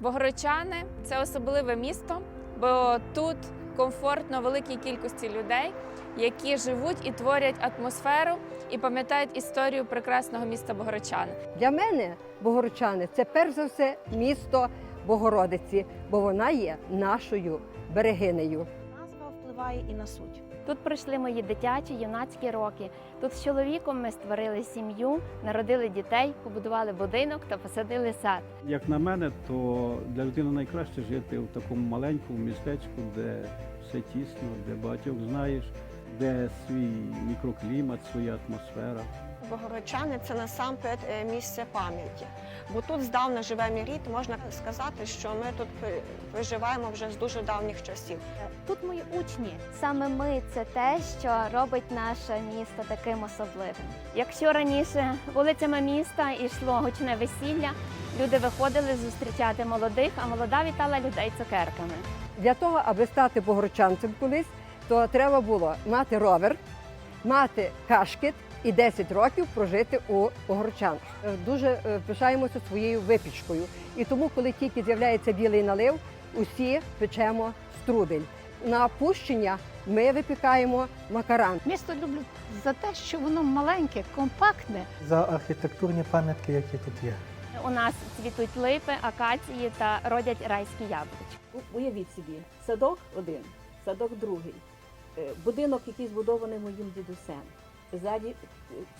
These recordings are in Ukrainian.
Богородчани це особливе місто, бо тут комфортно великій кількості людей, які живуть і творять атмосферу і пам'ятають історію прекрасного міста Богородчани. Для мене Богородчани це перш за все місто Богородиці, бо вона є нашою берегинею. Впливає і на суть. Тут пройшли мої дитячі, юнацькі роки. Тут з чоловіком ми створили сім'ю, народили дітей, побудували будинок та посадили сад. Як на мене, то для людини найкраще жити в такому маленькому містечку, де все тісно, де багатьох знаєш, де свій мікроклімат, своя атмосфера. Богородчани це насамперед е, місце пам'яті. Бо тут здавна живе мій рід, можна сказати, що ми тут проживаємо вже з дуже давніх часів. Тут мої учні. Саме ми це те, що робить наше місто таким особливим. Якщо раніше вулицями міста йшло гучне весілля, люди виходили зустрічати молодих, а молода вітала людей цукерками. Для того, аби стати богородчанцем колись, то треба було мати ровер, мати кашкет і 10 років прожити у Богородчанах. Е, Дуже е, пишаємося своєю випічкою. І тому, коли тільки з'являється білий налив, усі печемо струдель. На пущення ми випікаємо макаран. Місто люблю за те, що воно маленьке, компактне. за архітектурні пам'ятки, які тут є. У нас цвітуть липи, акації та родять райські яблучки. Уявіть собі, садок один, садок другий, будинок, який збудований моїм дідусем, ззаді е,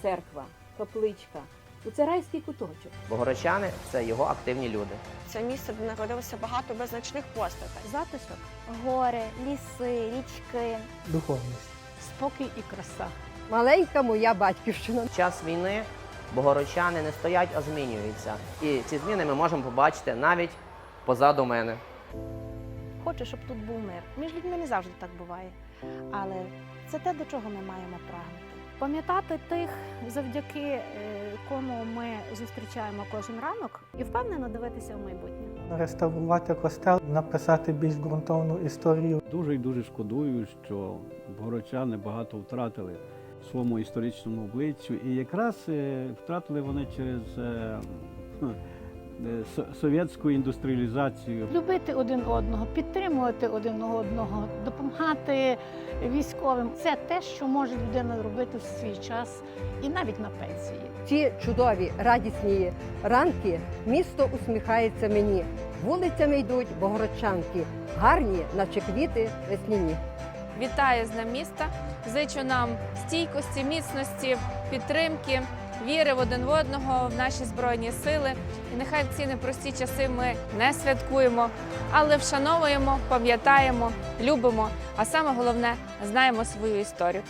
церква, капличка. Ну, Це райський куточок. Богородчани це його активні люди. Це місце, де народилося багато визначних постатей. Затишок, Гори, ліси, річки. Духовність. спокій і краса. Маленька моя батьківщина. В час війни богородчани не стоять, а змінюються. І ці зміни ми можемо побачити навіть позаду мене. Хочу, щоб тут був мир. Між людьми не завжди так буває. Але це те, до чого ми маємо прагнути. Пам'ятати тих, завдяки е, кому ми зустрічаємо кожен ранок, і впевнено дивитися в майбутнє. Реставрувати костел, написати більш ґрунтовну історію. Дуже і дуже шкодую, що богородчани багато втратили в своєму історичному обличчю. І якраз е, втратили вони через е, совєтську індустріалізацію. Любити один одного, підтримувати один одного, допомагати військовим це те, що може людина робити в свій час і навіть на пенсії. Ці чудові радісні ранки місто усміхається мені. Вулицями йдуть богородчанки, гарні, наче квіти весняні. Вітаю з ним міста. Зичу нам стійкості, міцності, підтримки, віри в один в одного, в наші збройні сили. І нехай в ці непрості часи ми не святкуємо, але вшановуємо, пам'ятаємо, любимо. А саме головне знаємо свою історію.